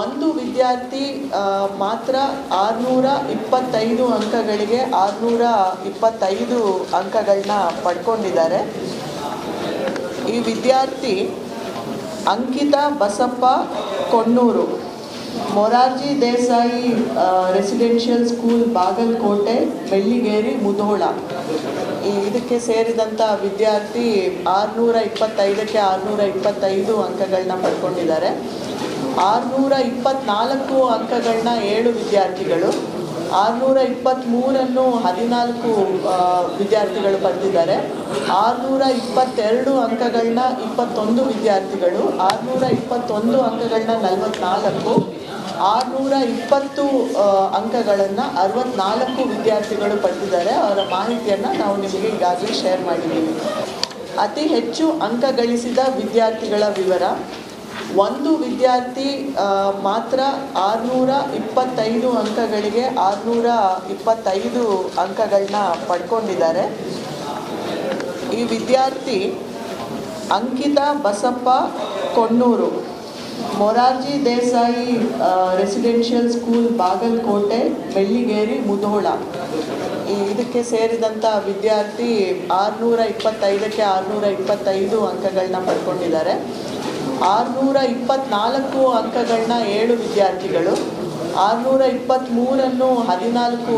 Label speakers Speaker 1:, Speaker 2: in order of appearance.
Speaker 1: ಒಂದು ವಿದ್ಯಾರ್ಥಿ ಮಾತ್ರ ಆರುನೂರ ಇಪ್ಪತ್ತೈದು ಅಂಕಗಳಿಗೆ ಆರುನೂರ ಇಪ್ಪತ್ತೈದು ಅಂಕಗಳನ್ನ ಪಡ್ಕೊಂಡಿದ್ದಾರೆ. ಈ ವಿದ್ಯಾರ್ಥಿ ಅಂಕಿತ ಬಸಪ್ಪ ಕೊಣ್ಣೂರು, ಮೊರಾರ್ಜಿ ದೇಸಾಯಿ ರೆಸಿಡೆನ್ಷಿಯಲ್ ಸ್ಕೂಲ್ ಬಾಗಲಕೋಟೆ ಬೆಳ್ಳಿಗೇರಿ ಮುಧೋಳ. ಈ ಇದಕ್ಕೆ ಸೇರಿದಂಥ ವಿದ್ಯಾರ್ಥಿ ಆರುನೂರ ಇಪ್ಪತ್ತೈದಕ್ಕೆ ಆರುನೂರ ಇಪ್ಪತ್ತೈದು ಅಂಕಗಳನ್ನ ಪಡ್ಕೊಂಡಿದ್ದಾರೆ. ಆರುನೂರ ಇಪ್ಪತ್ನಾಲ್ಕು ಅಂಕಗಳನ್ನ ಏಳು ವಿದ್ಯಾರ್ಥಿಗಳು ಆರುನೂರ ಇಪ್ಪತ್ತ್ಮೂರನ್ನು ಹದಿನಾಲ್ಕು ವಿದ್ಯಾರ್ಥಿಗಳು ಪಡೆದಿದ್ದಾರೆ ಆರುನೂರ ಇಪ್ಪತ್ತೆರಡು ಅಂಕಗಳನ್ನ ಇಪ್ಪತ್ತೊಂದು ವಿದ್ಯಾರ್ಥಿಗಳು ಆರುನೂರ ಇಪ್ಪತ್ತೊಂದು ಅಂಕಗಳನ್ನ ನಲವತ್ನಾಲ್ಕು ಆರುನೂರ ಇಪ್ಪತ್ತು ಅಂಕಗಳನ್ನು ಅರವತ್ನಾಲ್ಕು ವಿದ್ಯಾರ್ಥಿಗಳು ಪಡೆದಿದ್ದಾರೆ ಅವರ ಮಾಹಿತಿಯನ್ನು ನಾವು ನಿಮಗೆ ಈಗಾಗಲೇ ಶೇರ್ ಮಾಡಿದ್ದೀವಿ. ಅತಿ ಹೆಚ್ಚು ಅಂಕ ಗಳಿಸಿದ ವಿದ್ಯಾರ್ಥಿಗಳ ವಿವರ ಒಂದು ವಿದ್ಯಾರ್ಥಿ ಮಾತ್ರ ಆರುನೂರ ಇಪ್ಪತ್ತೈದು ಅಂಕಗಳಿಗೆ ಆರುನೂರ ಇಪ್ಪತ್ತೈದು ಅಂಕಗಳನ್ನ ಪಡ್ಕೊಂಡಿದ್ದಾರೆ. ಈ ವಿದ್ಯಾರ್ಥಿ ಅಂಕಿತ ಬಸಪ್ಪ ಕೊಣ್ಣೂರು, ಮೊರಾರ್ಜಿ ದೇಸಾಯಿ ರೆಸಿಡೆನ್ಷಿಯಲ್ ಸ್ಕೂಲ್ ಬಾಗಲಕೋಟೆ ಬೆಳ್ಳಿಗೇರಿ ಮುಧೋಳ. ಇದಕ್ಕೆ ಸೇರಿದಂಥ ವಿದ್ಯಾರ್ಥಿ ಆರುನೂರ ಇಪ್ಪತ್ತೈದಕ್ಕೆ ಆರುನೂರ ಇಪ್ಪತ್ತೈದು ಅಂಕಗಳನ್ನ ಪಡ್ಕೊಂಡಿದ್ದಾರೆ. ಆರುನೂರ ಇಪ್ಪತ್ನಾಲ್ಕು ಅಂಕಗಳನ್ನ ಏಳು ವಿದ್ಯಾರ್ಥಿಗಳು ಆರುನೂರ ಇಪ್ಪತ್ತ್ಮೂರನ್ನು ಹದಿನಾಲ್ಕು